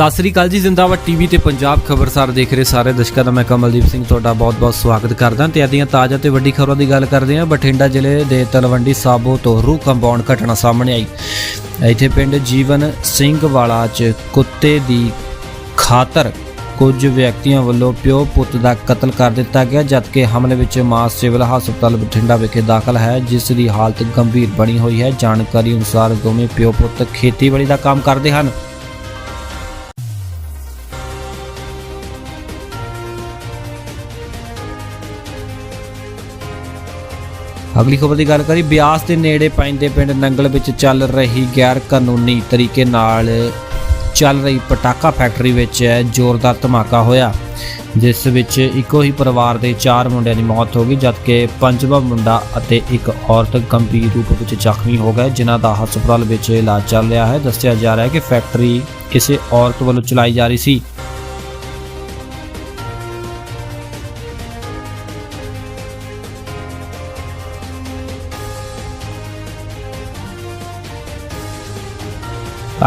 ਸਤਿ ਸ੍ਰੀ ਅਕਾਲ ਜੀ, ਜ਼ਿੰਦਾਬਾਦ ਟੀਵੀ ਤੇ ਪੰਜਾਬ ਖਬਰਸਾਰ ਦੇਖ ਰਹੇ ਸਾਰੇ ਦਰਸ਼ਕਾਂ ਦਾ ਮੈਂ ਕਮਲਦੀਪ ਸਿੰਘ ਤੁਹਾਡਾ ਬਹੁਤ-ਬਹੁਤ ਸਵਾਗਤ ਕਰਦਾ। ਤੇ ਅੱਜ ਦੀਆਂ ਤਾਜ਼ਾ ਤੇ ਵੱਡੀ ਖਬਰਾਂ ਦੀ ਗੱਲ ਕਰਦੇ ਹਾਂ। ਬਠਿੰਡਾ ਜ਼ਿਲ੍ਹੇ ਦੇ ਤਲਵੰਡੀ ਸਾਬੋ ਤੋਂ ਰੂਹ ਕੰਪਾਊਂਡ ਘਟਨਾ ਸਾਹਮਣੇ ਆਈ। ਇੱਥੇ ਪਿੰਡ ਜੀਵਨ ਸਿੰਘ ਵਾਲਾ 'ਚ ਕੁੱਤੇ ਦੀ ਖਾਤਰ ਕੁਝ ਵਿਅਕਤੀਆਂ ਵੱਲੋਂ ਪਿਓ ਪੁੱਤ ਦਾ ਕਤਲ ਕਰ ਦਿੱਤਾ ਗਿਆ, ਜਦਕਿ ਹਮਲੇ ਵਿੱਚ ਮਾਂ ਸਿਵਲ ਹਸਪਤਾਲ ਬਠਿੰਡਾ ਵਿਖੇ ਦਾਖਲ ਹੈ, ਜਿਸ ਦੀ ਹਾਲਤ ਗੰਭੀਰ ਬਣੀ ਹੋਈ ਹੈ। ਜਾਣਕਾਰੀ ਅਨੁਸਾਰ ਦੋਵੇਂ ਪਿਓ ਪੁੱਤ ਖੇਤੀਬਾੜੀ ਦਾ ਕੰਮ ਕਰਦੇ ਹਨ। ਅਗਲੀ ਖਬਰ ਦੀ ਗੱਲ ਕਰੀ ਬਿਆਸ ਦੇ ਨੇੜੇ ਪੈਂਦੇ ਪਿੰਡ ਨੰਗਲ ਵਿੱਚ ਚੱਲ ਰਹੀ ਗੈਰ ਕਾਨੂੰਨੀ ਤਰੀਕੇ ਨਾਲ ਚੱਲ ਰਹੀ ਪਟਾਕਾ ਫੈਕਟਰੀ ਵਿੱਚ ਜ਼ੋਰਦਾਰ ਧਮਾਕਾ ਹੋਇਆ, ਜਿਸ ਵਿੱਚ ਇੱਕੋ ਹੀ ਪਰਿਵਾਰ ਦੇ 4 ਮੁੰਡਿਆਂ ਦੀ ਮੌਤ ਹੋ ਗਈ, ਜਦਕਿ ਪੰਜਵਾਂ ਮੁੰਡਾ ਅਤੇ ਇੱਕ ਔਰਤ ਗੰਭੀਰ ਰੂਪ ਵਿੱਚ ਜ਼ਖਮੀ ਹੋ ਗਏ, ਜਿਨ੍ਹਾਂ ਦਾ ਹਸਪਤਾਲ ਵਿੱਚ ਇਲਾਜ ਚੱਲ ਰਿਹਾ ਹੈ। ਦੱਸਿਆ ਜਾ ਰਿਹਾ ਹੈ ਕਿ ਫੈਕਟਰੀ ਕਿਸੇ ਔਰਤ ਵੱਲੋਂ ਚਲਾਈ ਜਾ ਰਹੀ ਸੀ।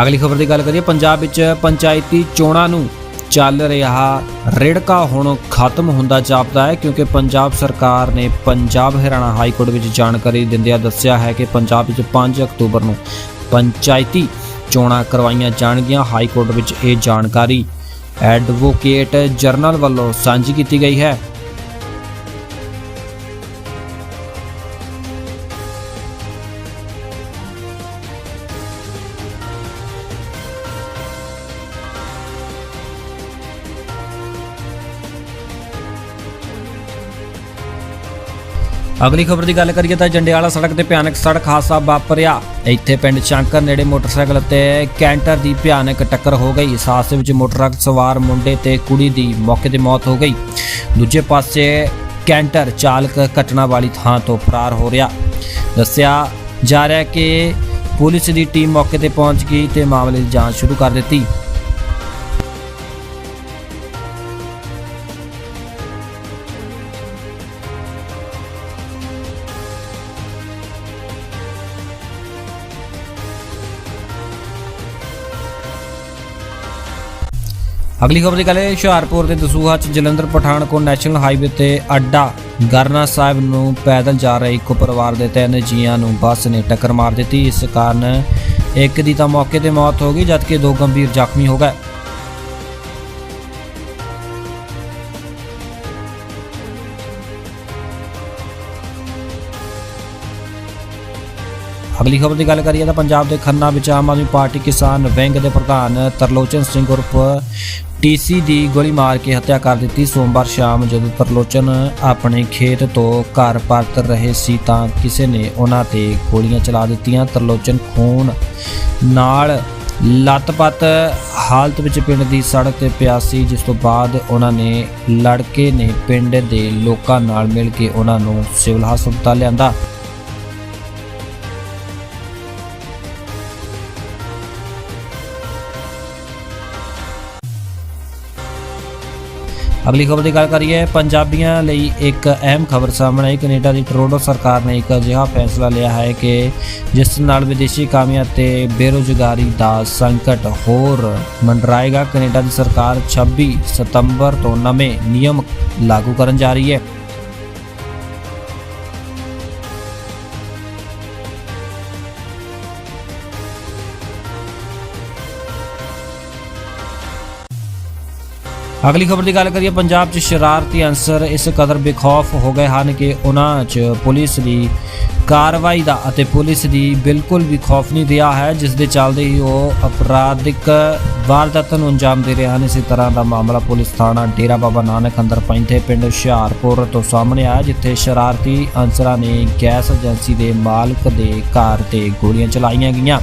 ਅਗਲੀ ਖਬਰ ਦੀ ਗੱਲ ਕਰੀਏ, ਪੰਜਾਬ ਵਿੱਚ ਪੰਚਾਇਤੀ ਚੋਣਾਂ ਨੂੰ ਚੱਲ ਰਿਹਾ ਰੇੜਕਾ ਹੁਣ ਖਤਮ ਹੁੰਦਾ ਜਾਪਦਾ ਹੈ ਕਿਉਂਕਿ ਪੰਜਾਬ ਸਰਕਾਰ ਨੇ ਪੰਜਾਬ ਹਰਿਆਣਾ ਹਾਈ ਕੋਰਟ ਵਿੱਚ ਜਾਣਕਾਰੀ ਦਿੰਦਿਆਂ ਦੱਸਿਆ ਹੈ ਕਿ ਪੰਜਾਬ ਵਿੱਚ 5 ਅਕਤੂਬਰ ਨੂੰ ਪੰਚਾਇਤੀ ਚੋਣਾਂ ਕਰਵਾਈਆਂ ਜਾਣਗੀਆਂ। ਹਾਈ ਕੋਰਟ ਵਿੱਚ ਇਹ ਜਾਣਕਾਰੀ ਐਡਵੋਕੇਟ ਜਰਨਲ ਵੱਲੋਂ ਸਾਂਝੀ ਕੀਤੀ ਗਈ ਹੈ। ਅਗਲੀ ਖਬਰ ਦੀ ਗੱਲ ਕਰੀਏ ਤਾਂ ਜੰਡਿਆਲਾ ਸੜਕ ਤੇ ਭਿਆਨਕ ਸੜਕ ਹਾਦਸਾ ਵਾਪਰਿਆ। ਇੱਥੇ ਪਿੰਡ ਸ਼ੰਕਰ ਨੇੜੇ ਮੋਟਰਸਾਈਕਲ ਤੇ ਕੈਂਟਰ ਦੀ ਭਿਆਨਕ ਟੱਕਰ ਹੋ ਗਈ। ਇਸ ਹਾਦਸੇ ਵਿੱਚ ਮੋਟਰਸਾਈਕਲ ਸਵਾਰ ਮੁੰਡੇ ਤੇ ਕੁੜੀ ਦੀ ਮੌਕੇ ਤੇ ਮੌਤ ਹੋ ਗਈ। ਦੂਜੇ ਪਾਸੇ ਕੈਂਟਰ ਚਾਲਕ ਘਟਨਾ ਵਾਲੀ ਥਾਂ ਤੋਂ ਫਰਾਰ ਹੋ ਰਿਹਾ। ਦੱਸਿਆ ਜਾ ਰਿਹਾ ਕਿ ਪੁਲਿਸ ਦੀ ਟੀਮ ਮੌਕੇ ਤੇ ਪਹੁੰਚ ਗਈ ਤੇ ਮਾਮਲੇ ਦੀ ਜਾਂਚ ਸ਼ੁਰੂ ਕਰ ਦਿੱਤੀ। ਅਗਲੀ ਖਬਰ ਦੀ ਗੱਲ ਹੈ ਹੁਸ਼ਿਆਰਪੁਰ ਦੇ ਦਸੂਹਾ ਚ ਜਲੰਧਰ ਪਠਾਨਕੋਟ ਨੈਸ਼ਨਲ ਹਾਈਵੇ ਤੇ ਅੱਡਾ ਗਰਨਾ ਸਾਹਿਬ ਨੂੰ ਪੈਦਲ ਜਾ ਰਹੇ ਇੱਕ ਪਰਿਵਾਰ ਦੇ ਤਿੰਨ ਜੀਆਂ ਨੂੰ ਬੱਸ ਨੇ ਟੱਕਰ ਮਾਰ ਦਿੱਤੀ। ਇਸ ਕਾਰਨ ਇੱਕ ਦੀ ਤਾਂ ਮੌਕੇ ਤੇ ਮੌਤ ਹੋ ਗਈ, ਜਦਕਿ ਦੋ ਗੰਭੀਰ ਜ਼ਖਮੀ ਹੋ ਗਏ। ਅਗਲੀ ਖਬਰ ਦੀ ਗੱਲ ਕਰੀਏ ਤਾਂ ਪੰਜਾਬ ਦੇ ਖੰਨਾ ਵਿੱਚ ਆਮ ਆਦਮੀ ਪਾਰਟੀ ਕਿਸਾਨ ਵਿੰਗ ਦੇ ਪ੍ਰਧਾਨ ਤਰਲੋਚਨ ਸਿੰਘ ਉਰਫ ਟੀਸੀ ਦੀ ਗੋਲੀ ਮਾਰ ਕੇ ਹੱਤਿਆ ਕਰ ਦਿੱਤੀ। ਸੋਮਵਾਰ ਸ਼ਾਮ ਜਦੋਂ ਤਰਲੋਚਨ ਆਪਣੇ ਖੇਤ ਤੋਂ ਘਰ ਪਰਤ ਰਹੇ ਸੀ ਤਾਂ ਕਿਸੇ ਨੇ ਉਹਨਾਂ ਤੇ ਗੋਲੀਆਂ ਚਲਾ ਦਿੱਤੀਆਂ। ਤਰਲੋਚਨ ਖੂਨ ਨਾਲ ਲੱਤਪੱਤ ਹਾਲਤ ਵਿੱਚ ਪਿੰਡ ਦੀ ਸੜਕ ਤੇ ਪਿਆ ਸੀ, ਜਿਸ ਤੋਂ ਬਾਅਦ ਉਹਨਾਂ ਨੇ ਲੜਕੇ ਨੇ ਪਿੰਡ ਦੇ ਲੋਕਾਂ ਨਾਲ ਮਿਲ ਕੇ ਉਹਨਾਂ ਨੂੰ ਸਿਵਲ ਹਸਪਤਾਲ ਲਿਆਂਦਾ। ਅਗਲੀ ਖਬਰ ਦੀ ਗੱਲ ਕਰੀਏ, ਪੰਜਾਬੀਆਂ ਲਈ ਇੱਕ ਅਹਿਮ ਖਬਰ ਸਾਹਮਣੇ ਆਈ। ਕੈਨੇਡਾ ਦੀ ਟੋਰੋਂਟੋ ਸਰਕਾਰ ਨੇ ਇੱਕ ਅਜਿਹਾ ਫੈਸਲਾ ਲਿਆ ਹੈ ਕਿ ਜਿਸ ਨਾਲ ਵਿਦੇਸ਼ੀ ਕਾਮਿਆਂ ਤੇ ਬੇਰੁਜ਼ਗਾਰੀ ਦਾ ਸੰਕਟ ਹੋਰ ਮੰਡਰਾਏਗਾ। ਕੈਨੇਡਾ ਦੀ ਸਰਕਾਰ 26 ਸਤੰਬਰ ਤੋਂ ਨਵੇਂ ਨਿਯਮ ਲਾਗੂ ਕਰਨ ਜਾ ਰਹੀ ਹੈ। ਅਗਲੀ ਖਬਰ ਦੀ ਗੱਲ ਕਰੀਏ, ਪੰਜਾਬ 'ਚ ਸ਼ਰਾਰਤੀ ਅਨਸਰ ਇਸ ਕਦਰ ਬੇਖੌਫ ਹੋ ਗਏ ਹਨ ਕਿ ਉਹਨਾਂ 'ਚ ਪੁਲਿਸ ਦੀ ਕਾਰਵਾਈ ਦਾ ਅਤੇ ਪੁਲਿਸ ਦੀ ਬਿਲਕੁਲ ਵੀ ਖੌਫ ਨਹੀਂ ਰਿਹਾ ਹੈ, ਜਿਸ ਦੇ ਚੱਲਦੇ ਹੀ ਉਹ ਅਪਰਾਧਿਕ ਵਾਰਦਾਤਾਂ ਨੂੰ ਅੰਜਾਮ ਦੇ ਰਹੇ ਹਨ। ਇਸੇ ਤਰ੍ਹਾਂ ਦਾ ਮਾਮਲਾ ਪੁਲਿਸ ਥਾਣਾ ਡੇਰਾ ਬਾਬਾ ਨਾਨਕ ਅੰਦਰ ਪੈਂਦੇ ਪਿੰਡ ਹੁਸ਼ਿਆਰਪੁਰ ਤੋਂ ਸਾਹਮਣੇ ਆਇਆ, ਜਿੱਥੇ ਸ਼ਰਾਰਤੀ ਅਨਸਰਾਂ ਨੇ ਗੈਸ ਏਜੰਸੀ ਦੇ ਮਾਲਕ ਦੇ ਘਰ ਤੇ ਗੋਲੀਆਂ ਚਲਾਈਆਂ ਗਈਆਂ।